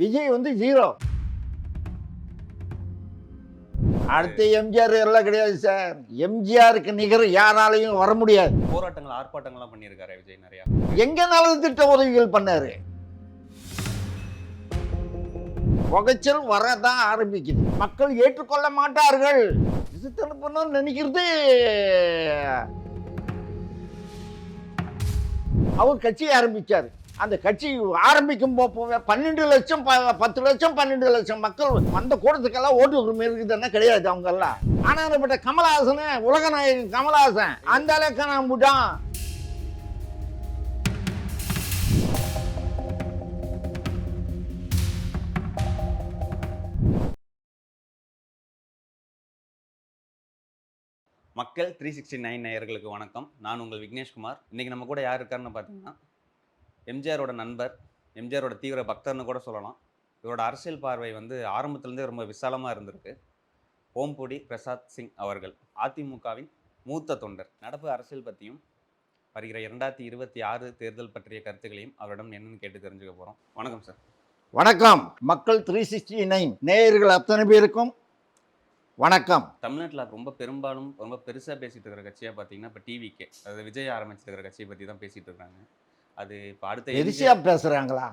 விஜய் வந்து ஜீரோ அடுத்த எம்ஜிஆர் எல்லாம் கிடையாது சார். எம்ஜிஆருக்கு நிகர் யாராலையும் வர முடியாது. போராட்டங்கள் ஆர்ப்பாட்டங்கள்லாம் பண்ணியிருக்காரு விஜய் நிறையா. எங்க நலன் திட்ட உதவிகள் பண்ணாரு. புகைச்சல் வரதான் ஆரம்பிக்குது. மக்கள் ஏற்றுக்கொள்ள மாட்டார்கள். பண்ணணும்னு நினைக்கிறது. அவர் கட்சி ஆரம்பிச்சாரு. அந்த கட்சி ஆரம்பிக்கும் போப்போவே பன்னெண்டு லட்சம் ப- பத்து லட்சம் பன்னெண்டு லட்சம் மக்கள் அந்த கூட்டத்துக்கெல்லாம் ஓட்டு உரிமை இருக்குதுன்னா கிடையாது அவங்க எல்லாம் ஆனாப்பட்ட கமலஹாசன் உலகநாயகன் கமலஹாசன் அந்த அளவுக்கு நான் மக்கள் த்ரீ சிக்ஸ்டி நைன் நேயர்களுக்கு வணக்கம். நான் உங்கள் விக்னேஷ்குமார். இன்னைக்கு நம்ம கூட யார் இருக்காருன்னு பார்த்தீங்கன்னா எம்ஜிஆரோட நண்பர் எம்ஜிஆரோட தீவிர பக்தர்னு கூட சொல்லலாம். இவரோட அரசியல் பார்வை வந்து ஆரம்பத்துலேருந்தே ரொம்ப விசாலமாக இருந்திருக்கு. ஓம்பொடி பிரசாத் சிங் அவர்கள் அதிமுகவின் மூத்த தொண்டர். நடப்பு அரசியல் பற்றியும் வருகிற இரண்டாயிரத்தி இருபத்தி ஆறு தேர்தல் பற்றிய கருத்துக்களையும் அவரிடம் என்னன்னு கேட்டு தெரிஞ்சுக்க போகிறோம் வணக்கம் சார். வணக்கம். மக்கள் த்ரீ சிக்ஸ்டி நைன் நேயர்கள் அத்தனை பேருக்கும் வணக்கம். தமிழ்நாட்டில் ரொம்ப பெரும்பாலும் ரொம்ப பெருசாக பேசிட்டு இருக்கிற கட்சியாக பார்த்தீங்கன்னா இப்போ டிவிக்கே அதாவது விஜய் ஆரம்பிச்சிருக்கிற கட்சியை பற்றி தான் பேசிட்டு இருக்காங்க. அது இப்போ அடுத்த எரிசியா பேசுறாங்களா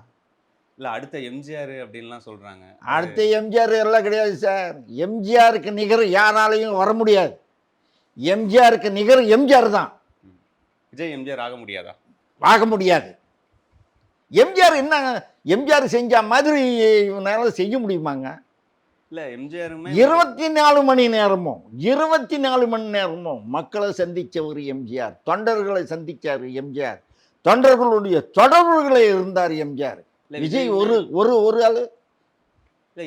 இல்லை அடுத்த எம்ஜிஆர் அப்படின்லாம் சொல்கிறாங்க அடுத்த எம்ஜிஆர் எல்லாம் கிடையாது சார் எம்ஜிஆருக்கு நிகர் யாராலையும் வர முடியாது எம்ஜிஆருக்கு நிகர் எம்ஜிஆர் தான் விஜய் எம்ஜிஆர் ஆக முடியாதா ஆக முடியாது எம்ஜிஆர் என்ன எம்ஜிஆர் செஞ்ச மாதிரி இவனால செய்ய முடியுமாங்க இல்லை எம்ஜிஆருமே இருபத்தி நாலு மணி நேரமும் இருபத்தி நாலு மணி நேரமும் மக்களை சந்திச்சவர் எம்ஜிஆர் தொண்டர்களை சந்திச்சார் எம்ஜிஆர் தொண்டர்களுடைய தொடர்புகளை இருந்தார் எம்ஜிஆர். விஜய் ஒரு ஒரு ஒரு ஆளு.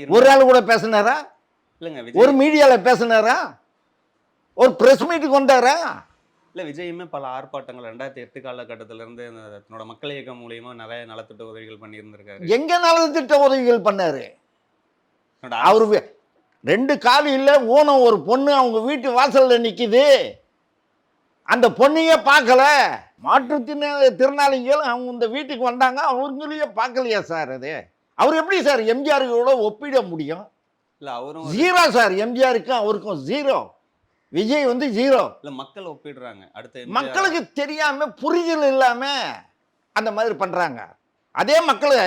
ஒரு ஆள் கூட பேசினாரா? இல்லைங்க ஒரு மீடியால பேசினாரா? ஒரு பிரஸ் மீட்டுக்கு வந்தாரா இல்லை விஜயுமே பல ஆர்ப்பாட்டங்கள் ரெண்டாயிரத்தி எட்டு காலகட்டத்திலேருந்து தன்னோட மக்கள் இயக்கம் மூலியமா நிறைய நலத்திட்ட உதவிகள் பண்ணியிருந்திருக்காரு. எங்க நலத்திட்ட உதவிகள் பண்ணாரு? அவரு ரெண்டு கால் இல்லை ஊனம் ஒரு பொண்ணு அவங்க வீட்டு வாசல்ல நிக்குது. அந்த பொண்ணையே பார்க்கல. மாற்றுத்திறனாளி திறனாளிகள் அவங்க இந்த வீட்டுக்கு வந்தாங்க அவங்களையே பார்க்கலையா சார் அது? அவர் எப்படி சார் எம்ஜிஆரோட ஒப்பிட முடியும்? இல்லை அவரும் ஜீரோ சார் எம்ஜிஆருக்கும் அவருக்கும் ஜீரோ விஜய் வந்து ஜீரோ இல்லை மக்கள் ஒப்பிடுறாங்க. அடுத்த மக்களுக்கு தெரியாம புரிதல் இல்லாம அந்த மாதிரி பண்றாங்க. அதே மக்களை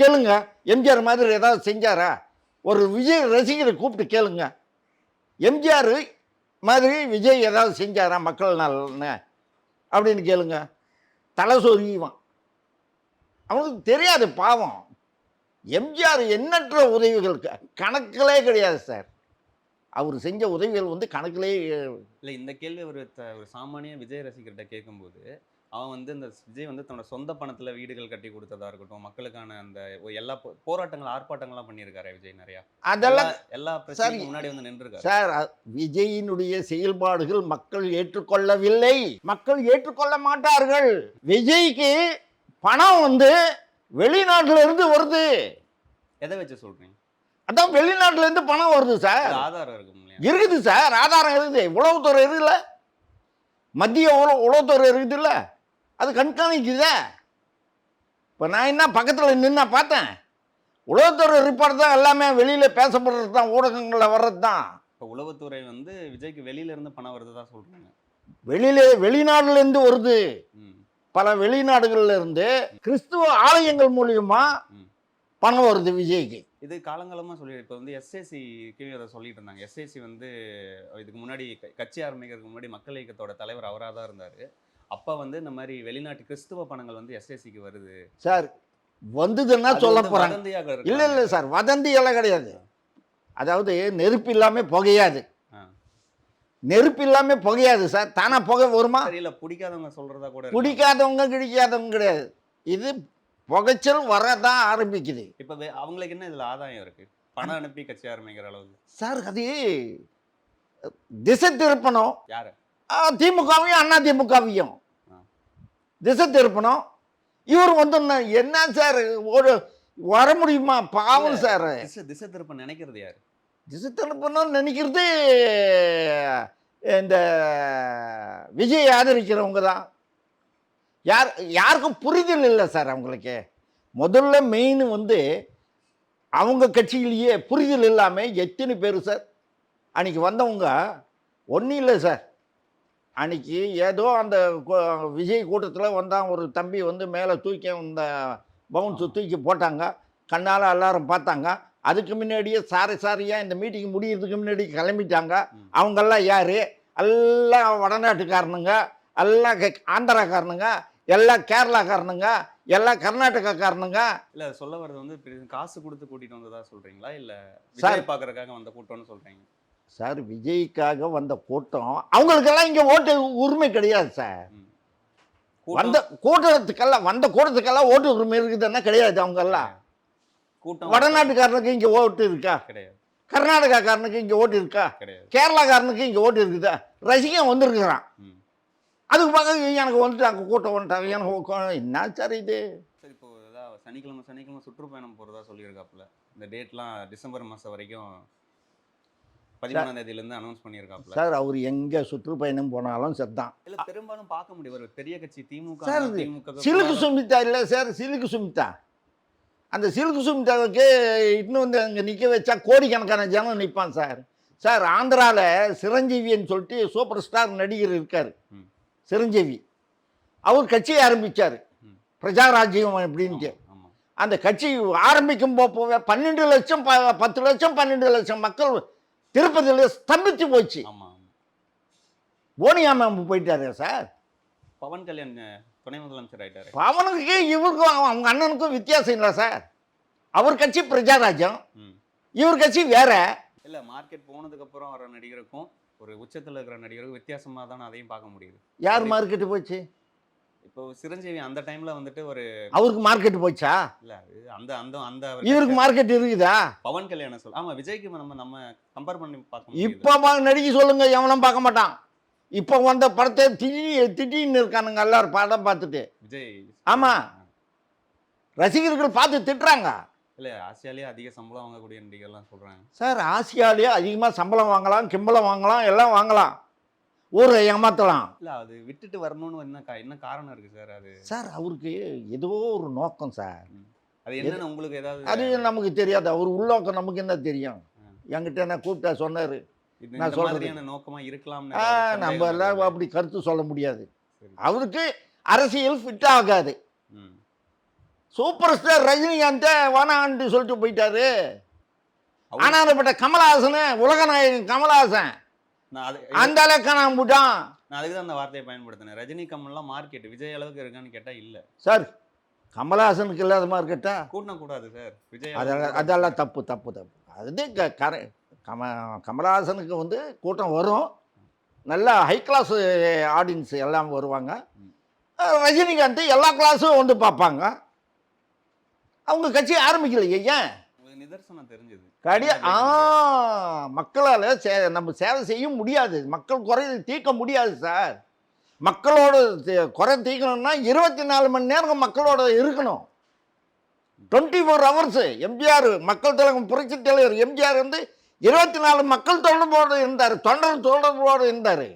கேளுங்க. எம்ஜிஆர் மாதிரி ஏதாவது செஞ்சாரா? ஒரு விஜய் ரசிகரை கூப்பிட்டு கேளுங்க. எம்ஜிஆர் மாதிரி விஜய் ஏதாவது செஞ்சாரா மக்கள் நலன்னு? அப்படின்னு கேளுங்க. தலை சொருகிவான் அவனுக்கு தெரியாது பாவம். எம்ஜிஆர் எண்ணற்ற உதவிகள் கணக்கிலே கிடையாது சார். அவர் செஞ்ச உதவிகள் வந்து கணக்கிலே இல்லை இந்த கேள்வி ஒரு ஒரு சாமானிய விஜய் ரசிகர்கிட்ட கேட்கும்போது அவன் வந்து இந்த விஜய் வந்து தன்னோட சொந்த பணத்துல வீடுகள் கட்டி கொடுத்ததா இருக்கட்டும் மக்களுக்கான அந்த எல்லா போராட்டங்கள் ஆர்ப்பாட்டங்கள்லாம் பண்ணியிருக்காரு விஜய் நிறையா. அதெல்லாம் எல்லா- பிரச்சனைக்கும் முன்னாடி வந்து நின்றுருக்காரு. சார் விஜயினுடைய செயல்பாடுகள் மக்கள் ஏற்றுக்கொள்ளவில்லை. மக்கள் ஏற்றுக்கொள்ள மாட்டார்கள். விஜய்க்கு பணம் வந்து வெளிநாட்டுல இருந்து வருது. எதை வச்சு சொல்றீங்க? அதான் வெளிநாட்டுல இருந்து பணம் வருது சார். ஆதாரம் இருக்கும் இருக்குது சார் ஆதாரம் இருக்குது. உளவுத்துறை இருக்குல்ல மத்திய உளவு உளவுத்துறை இருக்குதுல்ல அது கண்காணிக்குதே. இப்போ நான் என்ன பக்கத்தில் நின்று பார்த்தேன். உளவுத்துறை ரிப்போர்ட் தான் எல்லாமே வெளியில் பேசப்படுறது தான் ஊடகங்களில் வர்றது தான் இப்போ உளவுத்துறை வந்து விஜய்க்கு வெளியில இருந்து பணம் வருதுதான் சொல்றாங்க. வெளியில வெளிநாடுலேருந்து வருது. பல வெளிநாடுகள்ல இருந்து கிறிஸ்துவ ஆலயங்கள் மூலியமா ம். பணம் வருது விஜய்க்கு. இது காலங்காலமா சொல்லி இப்போ வந்து எஸ்எஸ்சி கீழே அதை சொல்லிட்டு இருந்தாங்க. எஸ்எஸ்சி வந்து இதுக்கு முன்னாடி கட்சி ஆரம்பிக்கிறதுக்கு முன்னாடி மக்கள் இயக்கத்தோட தலைவர் அவராக தான் இருந்தாரு. அப்ப வந்து இந்த மாதிரி வெளிநாட்டு கிறிஸ்துவ பணங்கள் வந்து எஸ்எஸ்சிக்கு வருது. சார் வந்ததுன்னா சொல்ல வதந்தியாக இல்லை. இல்லை சார் வதந்தி எல்லாம் கிடையாது. அதாவது நெருப்பு இல்லாமல் புகையாது. நெருப்பு இல்லாமல் புகையாது சார். தானா புகை வருமா? தெரியல பிடிக்காதவங்க சொல்றதா கூட. பிடிக்காதவங்க கிடைக்காதவங்க கிடையாது. இது புகைச்சல் வரதான் ஆரம்பிக்குது. இப்ப அவங்களுக்கு என்ன இதுல ஆதாயம் இருக்கு? பணம் அனுப்பி கட்சி ஆரம்பிக்கிற அளவுக்கு. சார் அது திசை திருப்பணும். யாரு? திமுகவையும் அண்ணா திமுகவையும். திசை திருப்பணும். இவர் வந்து என்ன- சார்? ஒரு வர முடியுமா? பாவம் சார். திசை திருப்ப நினைக்கிறது யாரு? திசை திருப்பணும்னு நினைக்கிறது இந்த விஜய் ஆதரிக்கிறவங்க தான். யார் யாருக்கும் புரிதல் இல்லை சார் அவங்களுக்கு. முதல்ல மெயின் வந்து அவங்க கட்சியிலேயே புரிதல் இல்லாமல் எத்தனை பேர் சார்? அன்னைக்கு வந்தவங்க ஒன்றும் இல்லை சார். அன்னைக்கு ஏதோ அந்த விஜய் கூட்டத்தில் வந்தான் ஒரு தம்பி வந்து மேலே தூக்கி இந்த பவுன்ஸு தூக்கி போட்டாங்க. கண்ணால் எல்லாரும் பார்த்தாங்க. அதுக்கு முன்னாடியே சாரி சாரியாக இந்த மீட்டிங் முடியறதுக்கு முன்னாடி கிளம்பிட்டாங்க. அவங்கெல்லாம் யார்? எல்லாம் வடநாட்டுக்காரனுங்க. எல்லாம் ஆந்திராக்காரனுங்க. எல்லாம் கேரளாக்காரனுங்க. எல்லாம் கர்நாடகாக்காரனுங்க. இல்ல சொல்ல வர்றது வந்து காசு கொடுத்து கூட்டிட்டு வந்ததா சொல்றீங்களா? இல்ல சார். பாக்குறதுக்காக வந்த கூட்டம்னு சொல்றீங்க? சார் விஜய்க்காக வந்த கூட்டம் அவங்களுக்கெல்லாம் இங்கே ஓட்டு உரிமை கிடையாது சார். வந்த கூட்டத்துக்கெல்லாம் வந்த கூட்டத்துக்கெல்லாம் ஓட்டு உரிமை இருக்குதுன்னா கிடையாது அவங்கெல்லாம். கூட்டம் வடநாட்டுக்காரனுக்கு இங்கே ஓட்டு இருக்கா? கிடையாது. கர்நாடகாக்காரனுக்கு இங்கே ஓட்டு இருக்கா? கிடையாது. கேரளாக்காரனுக்கு இங்கே ஓட்டு இருக்குதா? ரசிகன் வந்திருக்கிறான். அதுக்கு பார்க்க எனக்கு வந்துட்டாங்க கூட்டம் வந்துட்டாங்க. எனக்கு என்ன சார் இது? சரி இப்போ சனிக்கிழமை சனிக்கிழமை சுற்றுப்பயணம் போறதா சொல்லியிருக்காப்புல. இந்த டேட்லாம் டிசம்பர் மாசம் வரைக்கும் பதிமூணாம் தேதியில இருந்து அனௌன்ஸ் பண்ணியிருக்காப்புல. சார் அவர் எங்கே சுற்றுப்பயணம் போனாலும் செத்தான். இல்ல பெரும்பாலும் பார்க்க முடியும். ஒரு பெரிய கட்சி திமுக சார், திமுக சிலுக்கு சுமிதா இல்லை சார் சிலுக்கு சுமிதா அந்த சிலுக்கு சுமிதாவுக்கு இன்னும் வந்து அங்கே நிற்க வச்சா கோடிக்கணக்கான ஜனம் நிற்பான் சார். சார் ஆந்திராவில் சிரஞ்சீவின்னு சொல்லிட்டு சூப்பர் ஸ்டார் நடிகர் இருக்கார். சிரஞ்சீவி. அவர் கட்சி ஆரம்பித்தார். பிரஜாராஜ்யம் அப்படின்ட்டு. அந்த கட்சி ஆரம்பிக்கும் போவே பன்னெண்டு லட்சம் ப- பத்து லட்சம் பன்னெண்டு லட்சம் மக்கள் திருப்பதியில் ஸ்தம்பித்து போச்சு. ஆமா ஆமா. போனியாம போயிட்டாரு சார். பவன் கல்யாண் துணை முதலமைச்சர் ஆயிட்டாரு. அவனுக்கு இவருக்கும் அவங்க அண்ணனுக்கும் வித்தியாசம் இல்லை சார்? அவர் கட்சி பிரஜாராஜ்யம். இவர் கட்சி வேற. இல்ல மார்க்கெட் போனதுக்கு அப்புறம் வர நடிகருக்கும் ஒரு உச்சத்துல இருக்கிற நடிகருக்கும் வித்தியாசமா தான் அதையும் பார்க்க முடியுது. யார் மார்க்கெட்டு போச்சு? இப்போ சிரஞ்சீவி அந்த டைம்ல வந்துட்டு ஒரு அவருக்கு மார்க்கெட் போச்சா? இல்ல அந்த அந்த அந்த இவருக்கு மார்க்கெட் இருக்குதா? பவன் கல்யாணம் சொல் ஆமா விஜய்க்கு நம்ம நம்ம கம்பேர் பண்ணி பார்க்க இப்போ நடிக்க சொல்லுங்க எவனும் பார்க்க மாட்டான். இப்போ வந்த படத்தை திடீ திடீர்னு இருக்கானுங்க எல்லாரும் படம் பார்த்துட்டு. விஜய் ஆமா. ரசிகர்கள் பார்த்து திட்டுறாங்க. இல்ல ஆசியாலேயே அதிக சம்பளம் வாங்கக்கூடிய நடிகர்லாம் சொல்றாங்க. சார் ஆசியாலேயே அதிகமாக சம்பளம் வாங்கலாம் கிம்பளம் வாங்கலாம் எல்லாம் வாங்கலாம். ஊரை ஏமாற்றலாம் இல்ல அது விட்டுட்டு வரணும்னு என்ன கா- என்ன காரணம் இருக்கு சார் அது? சார் அவருக்கு ஏதோ ஒரு நோக்கம் சார். அது என்னன்னு உங்களுக்கு ஏதாவது அது நமக்கு தெரியாது. அவர் உள்நோக்கம் நமக்கு என்ன தெரியும்? என்கிட்ட என்ன கூப்பிட்டா சொன்னார். நான் இந்த சொல்றது. மாதிரியான நோக்கமா இருக்கலாம்னு ஆ ஏதாவது நம்ம எல்லாம். அப்படி கருத்து சொல்ல முடியாது. சரி. அவருக்கு அரசியல் ஃபிட் ஆகாது. ம். சூப்பர் ஸ்டார் ரஜினிகாந்த் வேணான்ட்டு சொல்லிட்டு போயிட்டாரு. அவரு- ஆனாலும்பட்ட கமலஹாசன் உலகநாயகன் கமலஹாசன். அந்த அளவுக்கு காணாம போட்டான் நான் அதுக்கு தான் அந்த வார்த்தையை பயன்படுத்தினேன். ரஜினி கமல்லாம் மார்க்கெட் விஜய் அளவுக்கு இருக்கான்னு கேட்டா இல்ல. சார் கமலஹாசனுக்கு இல்லாத மாதிரி கேட்டா கூட்டின கூடாது சார். விஜய் அதெல்லாம் அதெல்லாம் தப்பு தப்பு தப்பு. அது கர கம கமலஹாசனுக்கு வந்து கூட்டம் வரும். நல்ல ஹை கிளாஸ் ஆடியன்ஸ் எல்லாம் வருவாங்க. ரஜினிகாந்த் எல்லா கிளாஸும் வந்து பார்ப்பாங்க. அவங்க கட்சி ஆரம்பிக்கலையே ஏன்? நிதர்சனம் தெரிஞ்சது. கடியா ஆ. மக்களால் சே நம்ம சேவை செய்ய முடியாது. மக்கள் குறை தீர்க்க முடியாது சார். மக்களோட குறை தீர்க்கணும்னா இருபத்தி நாலு மணி நேரம் மக்களோட இருக்கணும். டுவெண்ட்டி ஃபோர் ஹவர்ஸு எம்ஜிஆர் மக்கள் தலைவர் புரட்சி தலைவர் எம்ஜிஆர் வந்து இருபத்தி நாலு மக்கள் தொடர்போடு இருந்தார். தொண்டர் தொடர்போடு இருந்தார்.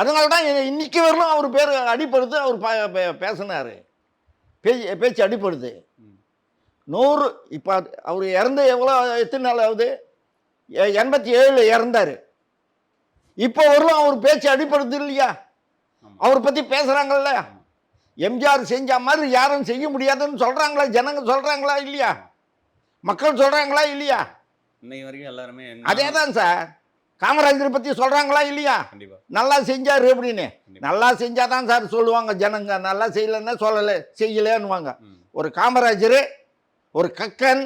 அதனால தான் இன்னைக்கு வரலும் அவர் பேர் அடிப்படுது அவர் பேசினார். பேச்சு பேச்சு அடிப்படுது. நூறு இப்போ அவர் இறந்து எவ்வளோ எத்தனை நாள் ஆகுது? எண்பத்தி ஏழில் இறந்தார். இப்போ வரலும் அவர் பேச்சு அடிப்படுது இல்லையா. அவரை பற்றி பேசுகிறாங்கல்ல. எம்ஜிஆர் செஞ்ச மாதிரி யாரும் செய்ய முடியாதுன்னு சொல்கிறாங்களா ஜனங்க சொல்கிறாங்களா இல்லையா? மக்கள் சொல்கிறாங்களா இல்லையா? இன்னைக்கு வரைக்கும் எல்லாருமே அதே தான் சார். காமராஜரை பற்றி சொல்கிறாங்களா இல்லையா? நல்லா செஞ்சார் அப்படின்னு. கண்டிப்பா. நல்லா செஞ்சால் தான் சார் சொல்லுவாங்க ஜனங்க. நல்லா செய்யலைன்னா சொல்லலை செய்யலேன்னுவாங்க. ஒரு காமராஜர் ஒரு கக்கன்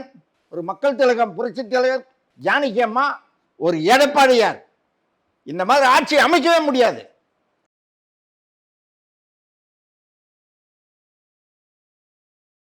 ஒரு மக்கள் திலகம் புரட்சி தலைவர் ஜானகி அம்மா ஒரு எடப்பாடியார் இந்த மாதிரி ஆட்சி அமைக்கவே முடியாது.